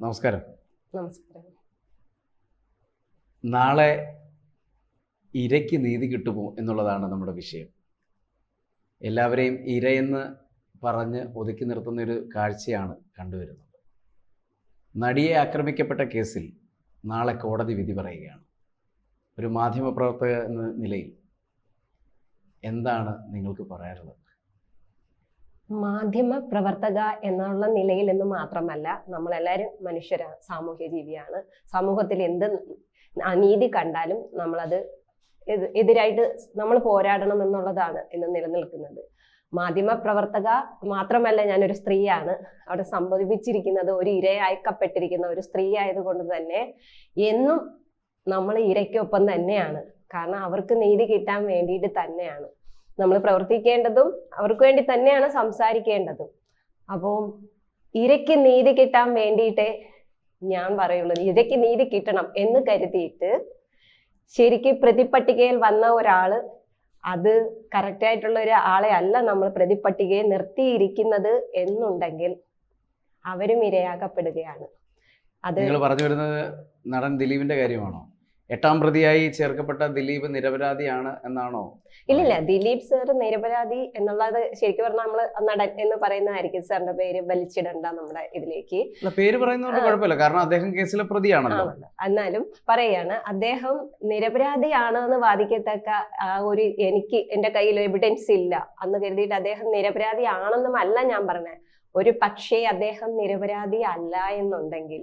നമസ്കാരം. നമസ്കാരം. നാളെ ഇരയ്ക്ക് നീതി കിട്ടുമോ എന്നുള്ളതാണ് നമ്മുടെ വിഷയം. എല്ലാവരെയും ഇരയെന്ന് പറഞ്ഞ് ഒതുക്കി നിർത്തുന്ന ഒരു കാഴ്ചയാണ് കണ്ടുവരുന്നത്. നടിയെ ആക്രമിക്കപ്പെട്ട കേസിൽ നാളെ കോടതി വിധി പറയുകയാണ്. ഒരു മാധ്യമപ്രവർത്തക എന്ന നിലയിൽ എന്താണ് നിങ്ങൾക്ക് പറയാനുള്ളത്? മാധ്യമ പ്രവർത്തക എന്നുള്ള നിലയിൽ എന്ന് മാത്രമല്ല നമ്മളെല്ലാവരും മനുഷ്യരാണ് സാമൂഹ്യ ജീവിയാണ്. സമൂഹത്തിൽ എന്ത് അനീതി കണ്ടാലും നമ്മളത് എതി- എതിരായിട്ട് നമ്മൾ പോരാടണം എന്നുള്ളതാണ് ഇന്ന് നിലനിൽക്കുന്നത്. മാധ്യമ പ്രവർത്തക മാത്രമല്ല ഞാനൊരു സ്ത്രീയാണ്. അവിടെ സംഭവിച്ചിരിക്കുന്നത് ഒരു ഇരയായിക്കപ്പെട്ടിരിക്കുന്ന ഒരു സ്ത്രീ ആയതുകൊണ്ട് തന്നെ എന്നും നമ്മൾ ഇരയ്ക്കൊപ്പം തന്നെയാണ്. കാരണം അവർക്ക് നീതി കിട്ടാൻ വേണ്ടിയിട്ട് തന്നെയാണ്. നമ്മൾ പ്രവർത്തിക്കേണ്ടതും അവർക്ക് വേണ്ടി തന്നെയാണ് സംസാരിക്കേണ്ടതും. അപ്പോൾ ഇരയ്ക്ക് നീതി കിട്ടാൻ വേണ്ടിയിട്ട് ഞാൻ പറയുള്ളത് ഇരയ്ക്ക് നീതി കിട്ടണം എന്ന് കരുതിയിട്ട് ശരിക്കും പ്രതിപട്ടികയിൽ വന്ന ഒരാൾ അത് കറക്റ്റ് ആയിട്ടുള്ള ഒരു ആളെ അല്ല നമ്മൾ പ്രതിപ്പട്ടികയെ നിർത്തിയിരിക്കുന്നത് എന്നുണ്ടെങ്കിൽ അവരും ഇരയാക്കപ്പെടുകയാണ്. അത് നിങ്ങൾ പറഞ്ഞു വരുന്നത് നടൻ ദിലീപിന്റെ കാര്യമാണോ? എട്ടാം പ്രതിയായി ചേർക്കപ്പെട്ട ദിലീപ് നിരപരാധിയാണ് എന്നാണോ? ഇല്ലില്ല ദിലീപ് സാർ നിരപരാധി എന്നുള്ളത് ശരിക്കും പറഞ്ഞാൽ നമ്മൾ നടൻ എന്ന് പറയുന്നതായിരിക്കും സാറിന്റെ പേര് വലിച്ചിടണ്ട നമ്മുടെ ഇതിലേക്ക്. അല്ല പേര് പറയുന്നതുകൊണ്ട് കുഴപ്പമില്ല. കാരണം അദ്ദേഹം കേസിലെ പ്രതിയാണല്ലോ. എന്നാലും പറയാണ് അദ്ദേഹം നിരപരാധിയാണ് എന്ന് വാദിക്കത്തക്ക ആ ഒരു എനിക്ക് എന്റെ കയ്യിൽ എവിഡൻസ് ഇല്ല അന്ന് കരുതിയിട്ട് അദ്ദേഹം നിരപരാധി ആണെന്നുമല്ല ഞാൻ പറഞ്ഞത് ഒരു പക്ഷേ അദ്ദേഹം നിരപരാധി അല്ല എന്നുണ്ടെങ്കിൽ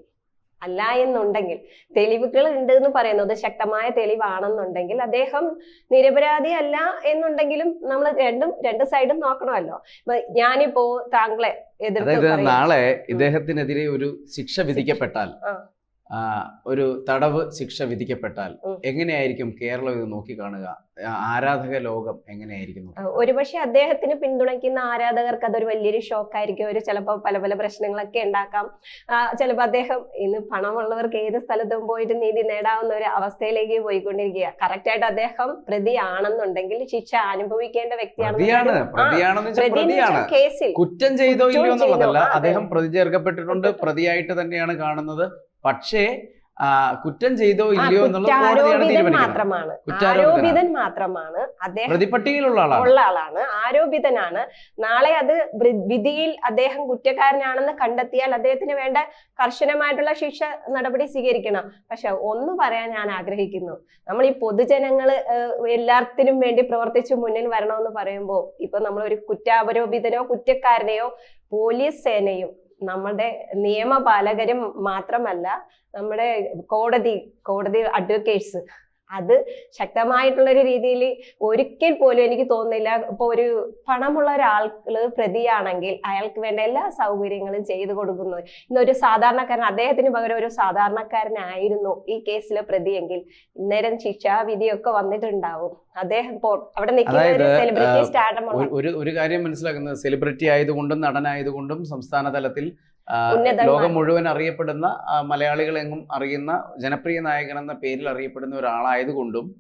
അല്ല എന്നുണ്ടെങ്കിൽ. തെളിവുകൾ ഉണ്ട് എന്ന് പറയുന്നത് ശക്തമായ തെളിവാണെന്നുണ്ടെങ്കിൽ അദ്ദേഹം നിരപരാധി അല്ല എന്നുണ്ടെങ്കിലും നമ്മൾ രണ്ടും രണ്ട് സൈഡും നോക്കണമല്ലോ. ഞാനിപ്പോ താങ്കളെ നാളെ ഇദ്ദേഹത്തിനെതിരെ ഒരു ശിക്ഷ വിധിക്കപ്പെട്ടാൽ ഒരു തടവ് ശിക്ഷ വിധിക്കപ്പെട്ടാൽ എങ്ങനെയായിരിക്കും കേരളം ഇത് നോക്കിക്കാണുക? കാണുക ആരാധക ലോകം എങ്ങനെയായിരിക്കും? ഒരുപക്ഷെ അദ്ദേഹത്തിന് പിന്തുണയ്ക്കുന്ന ആരാധകർക്ക് അതൊരു വലിയൊരു ഷോക്കായിരിക്കും. ഒരു ചിലപ്പോൾ പല പല പ്രശ്നങ്ങളൊക്കെ ഉണ്ടാക്കാം. ചിലപ്പോൾ അദ്ദേഹം ഇന്ന് പണമുള്ളവർക്ക് ഏത് സ്ഥലത്തും പോയിട്ട് നീതി നേടാവുന്ന ഒരു അവസ്ഥയിലേക്ക് പോയിക്കൊണ്ടിരിക്കുക കറക്റ്റ് ആയിട്ട് അദ്ദേഹം പ്രതിയാണെന്നുണ്ടെങ്കിൽ ശിക്ഷ അനുഭവിക്കേണ്ട വ്യക്തിയാണ് കേസിൽ കുറ്റം ചെയ്തോ ഇല്ലയോ എന്നുള്ളതല്ല. അദ്ദേഹം പ്രതി ചേർക്കപ്പെട്ടിട്ടുണ്ട് പ്രതിയായിട്ട് തന്നെയാണ് കാണുന്നത്. പക്ഷേ കുറ്റം ചെയ്തോ ഇല്ലയോ തീരുമാനിക്കുന്നത്. മാത്രമാണ്. ആരോപിതൻ മാത്രമാണ് അദ്ദേഹം പ്രതിപട്ടികയിലുള്ള ആളാണ്. ഉള്ള ആളാണ്. ആരോപിതനാണ്. നാളെ അത് വിധിയിൽ അദ്ദേഹം കുറ്റക്കാരനാണെന്ന് കണ്ടെത്തിയാൽ അദ്ദേഹത്തിന് വേണ്ട കർശനമായിട്ടുള്ള ശിക്ഷ നടപടി സ്വീകരിക്കണം. പക്ഷെ ഒന്ന് പറയാൻ ഞാൻ ആഗ്രഹിക്കുന്നു. നമ്മൾ ഈ പൊതുജനങ്ങൾ ഏഹ്, എല്ലാത്തിനും വേണ്ടി പ്രവർത്തിച്ച് മുന്നിൽ വരണമെന്ന് പറയുമ്പോൾ ഇപ്പൊ നമ്മൾ ഒരു കുറ്റാപരോപിതനോ കുറ്റക്കാരനെയോ പോലീസ് സേനയും നമ്മുടെ നിയമപാലകരും മാത്രമല്ല നമ്മുടെ കോടതി കോടതി അഡ്വക്കേറ്റ്സ് അത് ശക്തമായിട്ടുള്ള ഒരു രീതിയിൽ ഒരിക്കൽ പോലും എനിക്ക് തോന്നുന്നില്ല. ഇപ്പൊ ഒരു പണമുള്ള ഒരാൾക്ക് പ്രതിയാണെങ്കിൽ അയാൾക്ക് വേണ്ട എല്ലാ സൗകര്യങ്ങളും ചെയ്തു കൊടുക്കുന്നത് ഇന്നൊരു സാധാരണക്കാരൻ അദ്ദേഹത്തിന് പകരം ഒരു സാധാരണക്കാരനായിരുന്നു ഈ കേസിലെ പ്രതിയെങ്കിൽ ഇന്നേരം ശിക്ഷാവിധിയൊക്കെ വന്നിട്ടുണ്ടാവും. അദ്ദേഹം അവിടെ നിൽക്കുന്ന ഒരു സെലിബ്രിറ്റി ഒരു- ഒരു ഒരു കാര്യം മനസ്സിലാക്കുന്നത്. സെലിബ്രിറ്റി ആയതുകൊണ്ടും നടനായതുകൊണ്ടും സംസ്ഥാന തലത്തിൽ. ലോകം മുഴുവൻ അറിയപ്പെടുന്ന മലയാളികൾ എങ്ങും അറിയുന്ന ജനപ്രിയ നായകൻ എന്ന പേരിൽ അറിയപ്പെടുന്ന ഒരാളായതുകൊണ്ടും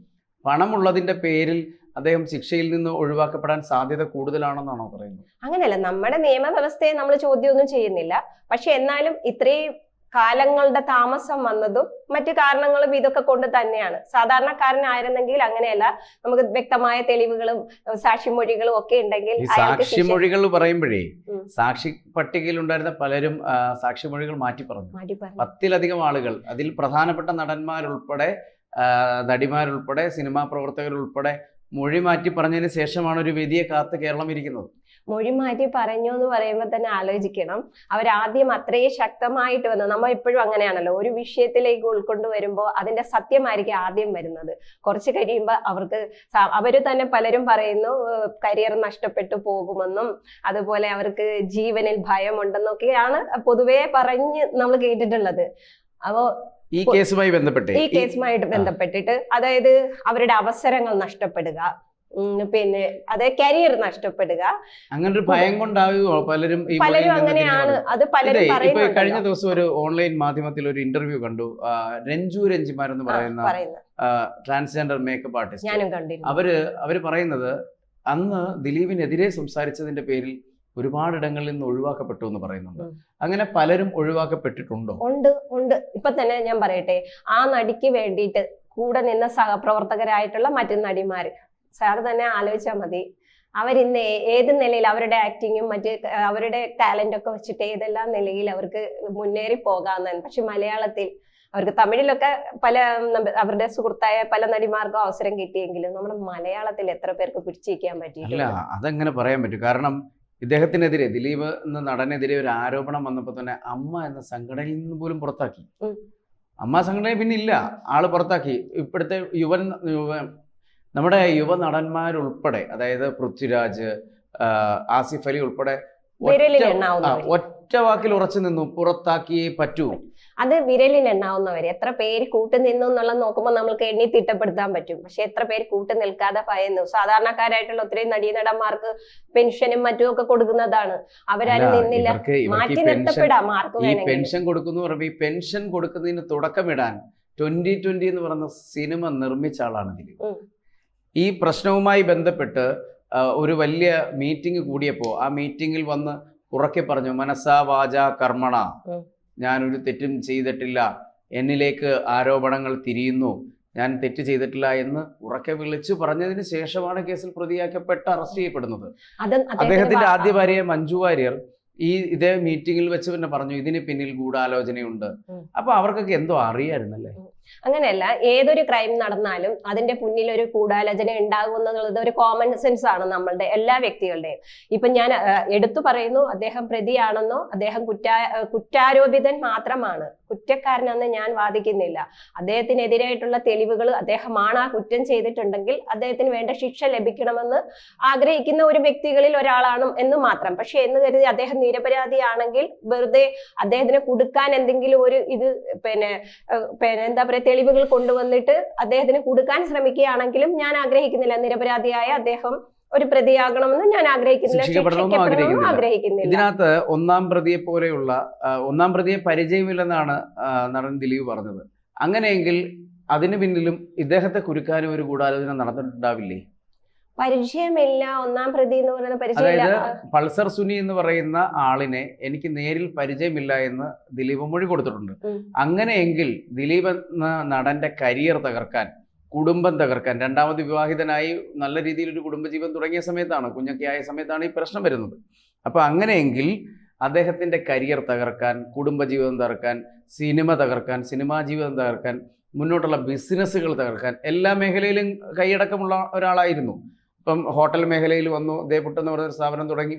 പണമുള്ളതിന്റെ പേരിൽ അദ്ദേഹം ശിക്ഷയിൽ നിന്ന് ഒഴിവാക്കപ്പെടാൻ സാധ്യത കൂടുതലാണെന്നാണോ പറയുന്നത്? അങ്ങനെയല്ല. നമ്മുടെ നിയമവ്യവസ്ഥയെ നമ്മൾ ചോദ്യമൊന്നും ചെയ്യുന്നില്ല. പക്ഷെ എന്നാലും ഇത്രയും കാലങ്ങളുടെ താമസം വന്നതും മറ്റു കാരണങ്ങളും ഇതൊക്കെ കൊണ്ട് തന്നെയാണ്. സാധാരണക്കാരനായിരുന്നെങ്കിൽ അങ്ങനെയല്ല. നമുക്ക് വ്യക്തമായ തെളിവുകളും സാക്ഷിമൊഴികളും ഒക്കെ ഉണ്ടെങ്കിൽ സാക്ഷിമൊഴികൾ പറയുമ്പോഴേ സാക്ഷി പട്ടികയിൽ ഉണ്ടായിരുന്ന പലരും സാക്ഷിമൊഴികൾ മാറ്റി പറഞ്ഞു. പത്തിലധികം ആളുകൾ അതിൽ പ്രധാനപ്പെട്ട നടന്മാരുൾപ്പെടെ നടിമാരുൾപ്പെടെ സിനിമാ പ്രവർത്തകരുൾപ്പെടെ മൊഴി മാറ്റി പറഞ്ഞതിന് ശേഷമാണ് ഒരു വേദിയെ കാത്ത് കേരളം ഇരിക്കുന്നത്. മൊഴി മാറ്റി പറഞ്ഞു എന്ന് പറയുമ്പോൾ തന്നെ ആലോചിക്കണം. അവരാദ്യം അത്രയും ശക്തമായിട്ട് വന്നു. നമ്മൾ ഇപ്പോഴും അങ്ങനെയാണല്ലോ. ഒരു വിഷയത്തിലേക്ക് ഉൾക്കൊണ്ട് വരുമ്പോൾ അതിന്റെ സത്യമായിരിക്കും ആദ്യം വരുന്നത്. കുറച്ച് കഴിയുമ്പോൾ അവർക്ക് അവർ തന്നെ പലരും പറയുന്നു കരിയർ നഷ്ടപ്പെട്ടു പോകുമെന്നും അതുപോലെ അവർക്ക് ജീവനിൽ ഭയമുണ്ടെന്നൊക്കെയാണ് പൊതുവേ പറഞ്ഞ് നമ്മൾ കേട്ടിട്ടുള്ളത്. അപ്പോ ഈ കേസുമായി ബന്ധപ്പെട്ട്? ഈ കേസുമായിട്ട് ബന്ധപ്പെട്ടിട്ട് അതായത് അവരുടെ അവസരങ്ങൾ നഷ്ടപ്പെടുക. പിന്നെ അത് കരിയർ നഷ്ടപ്പെടുക. അങ്ങനെ ഒരു ഭയം കൊണ്ടാവുകയോ പലരും പലരും അങ്ങനെയാണ്. അത് പലരും കഴിഞ്ഞ ദിവസം ഒരു ഓൺലൈൻ മാധ്യമത്തിൽ ഒരു ഇന്റർവ്യൂ കണ്ടു. രഞ്ജു രഞ്ജിമാർ എന്ന് പറയുന്ന ട്രാൻസ്ജെൻഡർ മേക്കപ്പ് ആർട്ടിസ്റ്റ് ഞാനും കണ്ടിരുന്നു. അവർ അവർ പറയുന്നത് അന്ന് ദിലീപിനെതിരെ സംസാരിച്ചതിന്റെ പേരിൽ ഒരുപാടിടങ്ങളിൽ നിന്ന് ഒഴിവാക്കപ്പെട്ടു എന്ന് പറയുന്നുണ്ട്. അങ്ങനെ പലരും ഒഴിവാക്കപ്പെട്ടിട്ടുണ്ടോ? ഉണ്ട് ഉണ്ട്. ഇപ്പൊ തന്നെ ഞാൻ പറയട്ടെ ആ നടിക്ക് വേണ്ടിയിട്ട് കൂടെ നിന്ന സഹപ്രവർത്തകരായിട്ടുള്ള മറ്റു നടിമാര് സാർ തന്നെ ആലോചിച്ചാൽ മതി. അവരിന്ന് ഏത് നിലയിൽ അവരുടെ ആക്ടിങ്ങും മറ്റ് അവരുടെ ടാലന്റ് ഒക്കെ വെച്ചിട്ട് ഏതെല്ലാം നിലയിൽ അവർക്ക് മുന്നേറി പോകാമെന്നാണ്. പക്ഷെ മലയാളത്തിൽ അവർക്ക് തമിഴിലൊക്കെ പല അവരുടെ സുഹൃത്തായ പല നടിമാർക്കും അവസരം കിട്ടിയെങ്കിലും നമ്മുടെ മലയാളത്തിൽ എത്ര പേർക്ക് പിടിച്ചിരിക്കാൻ അല്ല അതങ്ങനെ പറയാൻ പറ്റും? കാരണം ഇദ്ദേഹത്തിനെതിരെ ദിലീപ് എന്ന നടനെതിരെ ഒരു ആരോപണം വന്നപ്പോൾ തന്നെ അമ്മ എന്ന സംഘടനയിൽ നിന്ന് പോലും പുറത്താക്കി. അമ്മ സംഘടന പിന്നെ ഇല്ല. ആൾ പുറത്താക്കി. ഇപ്പോഴത്തെ യുവൻ യുവ നമ്മുടെ യുവ നടന്മാരുൾപ്പെടെ അതായത് പൃഥ്വിരാജ് ആസിഫ് അലി ഉൾപ്പെടെ ഒറ്റ- വാക്കിൽ ഉറച്ചു നിന്നു പുറത്താക്കിയേ പറ്റൂ. അത് വിരലിൽ എണ്ണാവുന്നവര്. എത്ര പേര് കൂട്ടു നിന്നു എന്നുള്ളത് നോക്കുമ്പോൾ നമ്മൾക്ക് എണ്ണി തിട്ടപ്പെടുത്താൻ പറ്റും. പക്ഷെ എത്ര പേര് കൂട്ടു നിൽക്കാതെ ഭയന്നു സാധാരണക്കാരായിട്ടുള്ള ഒത്തിരി നടീനടന്മാർക്ക് പെൻഷനും മറ്റും ഒക്കെ കൊടുക്കുന്നതാണ് അവരാരും നിന്നില്ല. മാറ്റി പെൻഷൻ നിർത്തപ്പെടാം മാർക്ക് ഈ പെൻഷൻ കൊടുക്കുന്നു പറയുമ്പോൾ ഈ പെൻഷൻ കൊടുക്കുന്നതിന് തുടക്കമിടാൻ ട്വന്റി ട്വന്റി എന്ന് പറയുന്ന സിനിമ നിർമ്മിച്ച ആളാണ് ദിലീപ്. ഈ പ്രശ്നവുമായി ബന്ധപ്പെട്ട് ഒരു വലിയ മീറ്റിംഗ് കൂടിയപ്പോൾ ആ മീറ്റിംഗിൽ വന്ന് ഉറക്കെ പറഞ്ഞു മനസ്സാ വാച കർമ്മണ. ഞാനൊരു തെറ്റും ചെയ്തിട്ടില്ല. എന്നിലേക്ക് ആരോപണങ്ങൾ തിരിയുന്നു. ഞാൻ തെറ്റ് ചെയ്തിട്ടില്ല എന്ന് ഉറക്കെ വിളിച്ചു പറഞ്ഞതിന് ശേഷമാണ് കേസിൽ പ്രതിയാക്കപ്പെട്ട് അറസ്റ്റ് ചെയ്യപ്പെടുന്നത്. അദ്ദേഹത്തിന്റെ ആദ്യ ഭാര്യ മഞ്ജു വാര്യർ ഈ ഇതേ മീറ്റിംഗിൽ വെച്ച് പിന്നെ പറഞ്ഞു ഇതിന് പിന്നിൽ ഗൂഢാലോചനയുണ്ട്. അപ്പൊ അവർക്കൊക്കെ എന്തോ അറിയായിരുന്നല്ലേ? അങ്ങനെയല്ല ഏതൊരു ക്രൈം നടന്നാലും അതിന്റെ മുന്നിൽ ഒരു ഗൂഢാലോചന ഉണ്ടാകും എന്നുള്ളത് ഒരു കോമൺ സെൻസ് ആണ് നമ്മളുടെ എല്ലാ വ്യക്തികളുടെയും. ഇപ്പൊ ഞാൻ എടുത്തു പറയുന്നു അദ്ദേഹം പ്രതിയാണെന്നോ അദ്ദേഹം കുറ്റാ കുറ്റാരോപിതൻ മാത്രമാണ്. കുറ്റക്കാരനെന്ന് ഞാൻ വാദിക്കുന്നില്ല. അദ്ദേഹത്തിനെതിരായിട്ടുള്ള തെളിവുകൾ അദ്ദേഹമാണ് ആ കുറ്റം ചെയ്തിട്ടുണ്ടെങ്കിൽ അദ്ദേഹത്തിന് വേണ്ട ശിക്ഷ ലഭിക്കണമെന്ന് ആഗ്രഹിക്കുന്ന ഒരു വ്യക്തികളിൽ ഒരാളാണ് എന്ന് മാത്രം. പക്ഷെ എന്ന് കരുതി അദ്ദേഹം നിരപരാധിയാണെങ്കിൽ വെറുതെ അദ്ദേഹത്തിന് കൊടുക്കാൻ എന്തെങ്കിലും ഒരു ഇത് പിന്നെ പിന്നെ എന്താ പറയുക തെളിവുകൾ കൊണ്ടുവന്നിട്ട് അദ്ദേഹത്തിന് കൊടുക്കാൻ ശ്രമിക്കുകയാണെങ്കിലും ഞാൻ ആഗ്രഹിക്കുന്നില്ല. നിരപരാധിയായ അദ്ദേഹം ഒരു പ്രതിയാകണമെന്ന് ഞാൻ ആഗ്രഹിക്കുന്നില്ല. ആഗ്രഹിക്കുന്നില്ല. ഇതിനകത്ത് ഒന്നാം പ്രതിയെ പോലെയുള്ള ഒന്നാം പ്രതിയെ പരിചയമില്ലെന്നാണ് നടൻ ദിലീപ് പറഞ്ഞത്. അങ്ങനെയെങ്കിൽ അതിന് പിന്നിലും ഇദ്ദേഹത്തെ കുരുക്കാനും ഒരു ഗൂഢാലോചന നടന്നിട്ടുണ്ടാവില്ലേ? പരിചയമില്ല. ഒന്നാം പ്രതി എന്ന് പറയുന്ന പരിചയമില്ല. പൾസർ സുനി എന്ന് പറയുന്ന ആളിനെ എനിക്ക് നേരിൽ പരിചയമില്ല എന്ന് ദിലീപ് മൊഴി കൊടുത്തിട്ടുണ്ട്. അങ്ങനെയെങ്കിൽ ദിലീപ് എന്ന നടന്റെ കരിയർ തകർക്കാൻ കുടുംബം തകർക്കാൻ. രണ്ടാമത് വിവാഹിതനായി നല്ല രീതിയിൽ ഒരു കുടുംബജീവൻ തുടങ്ങിയ സമയത്താണ് കുഞ്ഞൊക്കെ ആയ സമയത്താണ് ഈ പ്രശ്നം വരുന്നത്. അപ്പോൾ അങ്ങനെയെങ്കിൽ അദ്ദേഹത്തിന്റെ കരിയർ തകർക്കാൻ കുടുംബജീവിതം തകർക്കാൻ സിനിമ തകർക്കാൻ സിനിമാ ജീവിതം തകർക്കാൻ മുന്നോട്ടുള്ള ബിസിനസ്സുകൾ തകർക്കാൻ എല്ലാ മേഖലയിലും കൈയടക്കമുള്ള ഒരാളായിരുന്നു. ഇപ്പം ഹോട്ടൽ മേഖലയിൽ വന്നു ദേപുട്ട് എന്ന് ഒരു സ്ഥാപനം തുടങ്ങി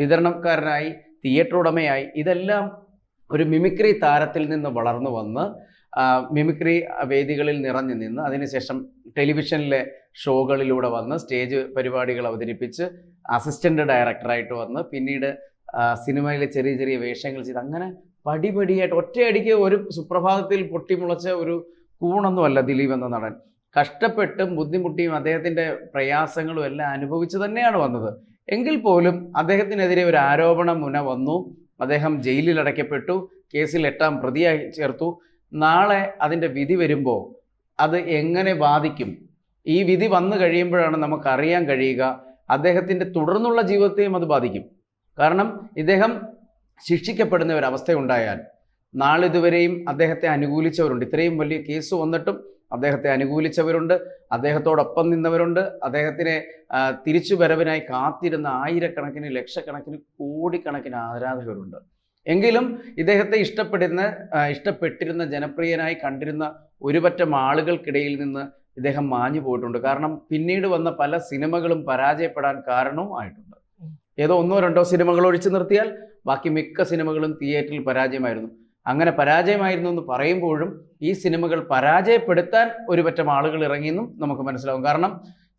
വിതരണക്കാരനായി തിയേറ്റർ ഉടമയായി ഇതെല്ലാം ഒരു മിമിക്രി താരത്തിൽ നിന്ന് വളർന്നു വന്ന് മിമിക്രി വേദികളിൽ നിറഞ്ഞു നിന്ന് അതിനുശേഷം ടെലിവിഷനിലെ ഷോകളിലൂടെ വന്ന് സ്റ്റേജ് പരിപാടികൾ അവതരിപ്പിച്ച് അസിസ്റ്റന്റ് ഡയറക്ടറായിട്ട് വന്ന് പിന്നീട് സിനിമയിലെ ചെറിയ ചെറിയ വേഷങ്ങൾ ചെയ്ത് അങ്ങനെ പടിപടിയായിട്ട് ഒറ്റയടിക്ക് ഒരു സുപ്രഭാതത്തിൽ പൊട്ടിമുളച്ച ഒരു കൂണൊന്നുമല്ല ദിലീപ് എന്ന നടൻ. കഷ്ടപ്പെട്ടും ബുദ്ധിമുട്ടിയും അദ്ദേഹത്തിന്റെ പ്രയാസങ്ങളും എല്ലാം അനുഭവിച്ച് തന്നെയാണ് വന്നത്. എങ്കിൽ പോലും അദ്ദേഹത്തിനെതിരെ ഒരു ആരോപണം മുന വന്നു. അദ്ദേഹം ജയിലിൽ അടയ്ക്കപ്പെട്ടു കേസിൽ എട്ടാം പ്രതിയായി ചേർത്തു. നാളെ അതിന്റെ വിധി വരുമ്പോൾ അത് എങ്ങനെ ബാധിക്കും? ഈ വിധി വന്നു കഴിയുമ്പോഴാണ് നമുക്ക് അറിയാൻ കഴിയുക അദ്ദേഹത്തിന്റെ തുടർന്നുള്ള ജീവിതത്തെയും അത് ബാധിക്കും. കാരണം ഇദ്ദേഹം ശിക്ഷിക്കപ്പെടുന്ന ഒരവസ്ഥയുണ്ടായാൽ നാളിതുവരെയും അദ്ദേഹത്തെ അനുകൂലിച്ചവരുണ്ട്. ഇത്രയും വലിയ കേസ് വന്നിട്ടും അദ്ദേഹത്തെ അനുകൂലിച്ചവരുണ്ട്. അദ്ദേഹത്തോടൊപ്പം നിന്നവരുണ്ട്. അദ്ദേഹത്തിനെ തിരിച്ചു വരവിനായി കാത്തിരുന്ന ആയിരക്കണക്കിന് ലക്ഷക്കണക്കിന് കോടിക്കണക്കിന് ആരാധകരുണ്ട്. എങ്കിലും ഇദ്ദേഹത്തെ ഇഷ്ടപ്പെടുന്ന ഇഷ്ടപ്പെട്ടിരുന്ന ജനപ്രിയനായി കണ്ടിരുന്ന ഒരുപറ്റം ആളുകൾക്കിടയിൽ നിന്ന് ഇദ്ദേഹം മാഞ്ഞു പോയിട്ടുണ്ട്. കാരണം പിന്നീട് വന്ന പല സിനിമകളും പരാജയപ്പെടാൻ കാരണവും ആയിട്ടുണ്ട്. ഏതോ ഒന്നോ രണ്ടോ സിനിമകൾ ഒഴിച്ചു നിർത്തിയാൽ ബാക്കി മിക്ക സിനിമകളും തിയേറ്ററിൽ പരാജയമായിരുന്നു. അങ്ങനെ പരാജയമായിരുന്നു എന്ന് പറയുമ്പോഴും ഈ സിനിമകൾ പരാജയപ്പെടുത്താൻ ഒരുപറ്റം ആളുകൾ ഇറങ്ങിയെന്നും നമുക്ക് മനസ്സിലാവും. കാരണം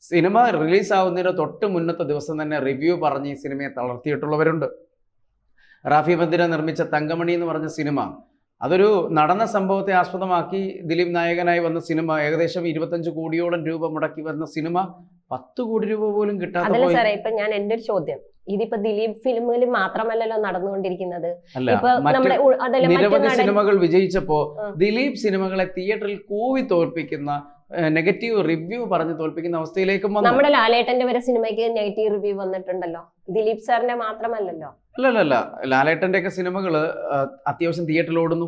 സിനിമ റിലീസാവുന്നതിന് തൊട്ട് മുന്നത്തെ ദിവസം തന്നെ റിവ്യൂ പറഞ്ഞ് ഈ സിനിമയെ തളർത്തിയിട്ടുള്ളവരുണ്ട്. റാഫി ബന്ദിനെ നിർമ്മിച്ച തങ്കമണി എന്ന് പറഞ്ഞ സിനിമ. അതൊരു നടന്ന സംഭവത്തെ ആസ്പദമാക്കി ദിലീപ് നായകനായി വന്ന സിനിമ. ഏകദേശം ഇരുപത്തഞ്ച് കോടിയോളം രൂപ മുടക്കി വന്ന സിനിമ. പത്ത് കോടി രൂപ പോലും കിട്ടാതെ സാറേ ഇപ്പൊ ഞാൻ എന്റെ ഒരു ചോദ്യം. ഇതിപ്പോ ദിലീപ് ഫിലിമിൽ മാത്രമല്ലല്ലോ നടന്നുകൊണ്ടിരിക്കുന്നത്? നിരവധി സിനിമകൾ വിജയിച്ചപ്പോ ദിലീപ് സിനിമകളെ തിയേറ്ററിൽ കൂവി തോൽപ്പിക്കുന്ന നെഗറ്റീവ് റിവ്യൂ പറഞ്ഞ് തോൽപ്പിക്കുന്ന അവസ്ഥയിലേക്കും നമ്മുടെ ലാലേട്ടന്റെ വരെ സിനിമയ്ക്ക് നെഗറ്റീവ് റിവ്യൂ വന്നിട്ടുണ്ടല്ലോ. ദിലീപ് സാറിന്റെ മാത്രമല്ലല്ലോ. അല്ലല്ല ലാലേട്ടന്റെ ഒക്കെ സിനിമകൾ അത്യാവശ്യം തിയേറ്ററിൽ ഓടുന്നു.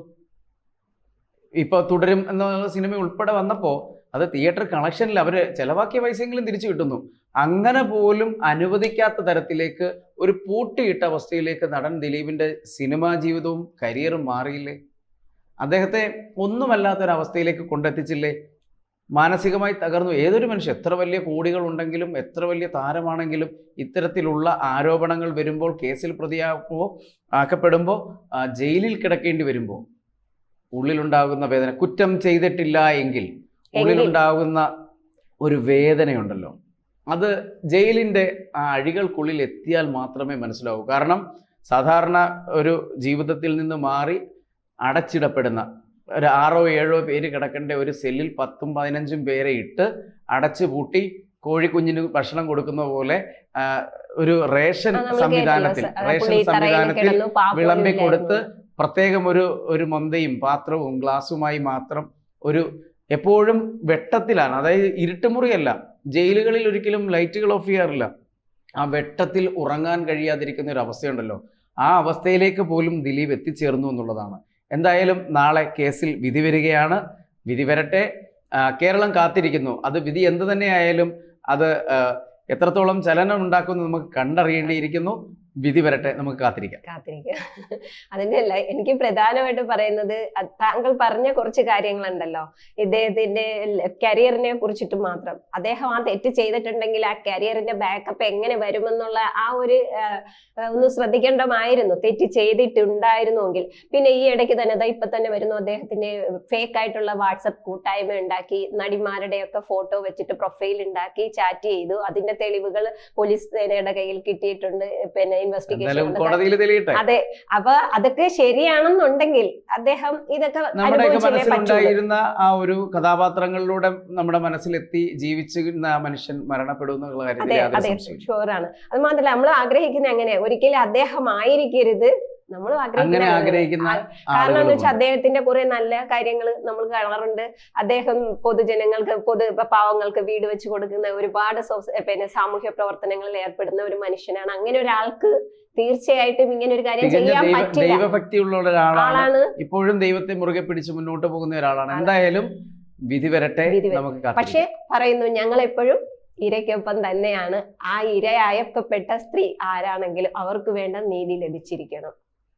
ഇപ്പൊ തുടരും എന്ന സിനിമ ഉൾപ്പെടെ വന്നപ്പോൾ അത് തിയേറ്റർ കളക്ഷനിൽ അവർ ചെലവാക്കിയ പൈസയെങ്കിലും തിരിച്ചു കിട്ടുന്നു. അങ്ങനെ പോലും അനുവദിക്കാത്ത തരത്തിലേക്ക് ഒരു പൂട്ടിയിട്ട അവസ്ഥയിലേക്ക് നടൻ ദിലീപിന്റെ സിനിമാ ജീവിതവും കരിയറും മാറിയില്ലേ? അദ്ദേഹത്തെ ഒന്നുമല്ലാത്തൊരവസ്ഥയിലേക്ക് കൊണ്ടെത്തിച്ചില്ലേ? മാനസികമായി തകർന്നു. ഏതൊരു മനുഷ്യൻ എത്ര വലിയ കോടികൾ ഉണ്ടെങ്കിലും എത്ര വലിയ താരമാണെങ്കിലും ഇത്തരത്തിലുള്ള ആരോപണങ്ങൾ വരുമ്പോൾ കേസിൽ പ്രതിയാകുമ്പോൾ ആക്കപ്പെടുമ്പോൾ ജയിലിൽ കിടക്കേണ്ടി വരുമ്പോൾ ഉള്ളിലുണ്ടാകുന്ന വേദന. കുറ്റം ചെയ്തിട്ടില്ല എങ്കിൽ ഉള്ളിലുണ്ടാകുന്ന ഒരു വേദനയുണ്ടല്ലോ. അത് ജയിലിന്റെ ആ അഴികൾക്കുള്ളിൽ എത്തിയാൽ മാത്രമേ മനസ്സിലാവൂ. കാരണം സാധാരണ ഒരു ജീവിതത്തിൽ നിന്ന് മാറി അടച്ചിടപ്പെടുന്ന ഒരു ആറോ ഏഴോ പേര് കിടക്കേണ്ട ഒരു സെല്ലിൽ പത്തും പതിനഞ്ചും പേരെ ഇട്ട് അടച്ചു പൂട്ടി കോഴിക്കുഞ്ഞിന് ഭക്ഷണം കൊടുക്കുന്ന പോലെ ഒരു റേഷൻ സംവിധാനത്തിൽ റേഷൻ സംവിധാനത്തിൽ വിളമ്പി കൊടുത്ത് പ്രത്യേകം ഒരു ഒരു മൊന്തയും പാത്രവും ഗ്ലാസുമായി മാത്രം ഒരു എപ്പോഴും വെട്ടത്തിലാണ്. അതായത് ഇരുട്ടുമുറിയല്ല. ജയിലുകളിൽ ഒരിക്കലും ലൈറ്റുകൾ ഓഫ് ചെയ്യാറില്ല. ആ വെട്ടത്തിൽ ഉറങ്ങാൻ കഴിയാതിരിക്കുന്ന ഒരു അവസ്ഥയുണ്ടല്ലോ. ആ അവസ്ഥയിലേക്ക് പോലും ദിലീപ് എത്തിച്ചേർന്നു എന്നുള്ളതാണ്. എന്തായാലും നാളെ കേസിൽ വിധി വരികയാണ്. വിധി വരട്ടെ. കേരളം കാത്തിരിക്കുന്നു. അത് വിധി എന്ത് തന്നെയായാലും അത് എത്രത്തോളം ചലനം ഉണ്ടാക്കുമെന്ന് നമുക്ക് കണ്ടറിയേണ്ടിയിരിക്കുന്നു. വിധി വരട്ടെ നമുക്ക് കാത്തിരിക്കാം. കാത്തിരിക്കാം. അതിന്റെ അല്ല എനിക്ക് പ്രധാനമായിട്ട് പറയുന്നത് അത് താങ്കൾ പറഞ്ഞ കുറച്ച് കാര്യങ്ങളുണ്ടല്ലോ. ഇദ്ദേഹത്തിന്റെ കരിയറിനെ കുറിച്ചിട്ട് മാത്രം. അദ്ദേഹം ആ തെറ്റ് ചെയ്തിട്ടുണ്ടെങ്കിൽ ആ കരിയറിന്റെ ബാക്കപ്പ് എങ്ങനെ വരുമെന്നുള്ള ആ ഒരു ഒന്ന് ശ്രദ്ധിക്കേണ്ടമായിരുന്നു. തെറ്റ് ചെയ്തിട്ടുണ്ടായിരുന്നുവെങ്കിൽ. പിന്നെ ഈ ഇടയ്ക്ക് തന്നെ ദാ ഇപ്പൊ തന്നെ വരുന്നു അദ്ദേഹത്തിന്റെ ഫേക്ക് ആയിട്ടുള്ള വാട്സപ്പ് കൂട്ടായ്മ ഉണ്ടാക്കി നടിമാരുടെ ഒക്കെ ഫോട്ടോ വെച്ചിട്ട് പ്രൊഫൈൽ ഉണ്ടാക്കി ചാറ്റ് ചെയ്തു. അതിന്റെ തെളിവുകൾ പോലീസ് സേനയുടെ കയ്യിൽ കിട്ടിയിട്ടുണ്ട്. പിന്നെ ഇൻവെസ്റ്റിഗേഷൻ അതെ അപ്പൊ അതൊക്കെ ശരിയാണെന്നുണ്ടെങ്കിൽ അദ്ദേഹം ഇതൊക്കെ നമ്മുടെ മനസ്സിലുണ്ടായിരുന്ന ആ ഒരു കഥാപാത്രങ്ങളിലൂടെ നമ്മുടെ മനസ്സിലെത്തി ജീവിച്ചിരുന്ന മനുഷ്യൻ മരണപ്പെടും എന്നുള്ള അതെ കാര്യത്തിൽ ഷുവറാണ് അത് മാത്രമല്ല നമ്മൾ ആഗ്രഹിക്കുന്ന എങ്ങനെ ഒരിക്കലും അദ്ദേഹം ആയിരിക്കരുത് നമ്മൾ അങ്ങനെ ആഗ്രഹിക്കുന്ന കാരണം എന്ന് വെച്ചാൽ അദ്ദേഹത്തിന്റെ കുറെ നല്ല കാര്യങ്ങൾ നമ്മൾ കാണാറുണ്ട്. അദ്ദേഹം പൊതുജനങ്ങൾക്ക് പൊതു പാവങ്ങൾക്ക് വീട് വെച്ച് കൊടുക്കുന്ന ഒരുപാട് പിന്നെ സാമൂഹ്യ പ്രവർത്തനങ്ങളിൽ ഏർപ്പെടുന്ന ഒരു മനുഷ്യനാണ്. അങ്ങനെ ഒരാൾക്ക് തീർച്ചയായിട്ടും ഇങ്ങനെ ഒരു കാര്യം ചെയ്യാൻ പറ്റില്ല. ദൈവഭക്തിയുള്ള ഒരാളാണ്. ആളാണ്. ഇപ്പോഴും ദൈവത്തെ മുറുകെ പിടിച്ച് മുന്നോട്ട് പോകുന്ന ഒരാളാണ്. എന്തായാലും വിധി വരട്ടെ നമുക്ക് പക്ഷെ പറയുന്നു ഞങ്ങൾ എപ്പോഴും ഇരയ്ക്കൊപ്പം തന്നെയാണ്. ആ ഇരയായപ്പെട്ട സ്ത്രീ ആരാണെങ്കിലും അവർക്ക് വേണ്ട നീതി ലഭിച്ചിരിക്കണം.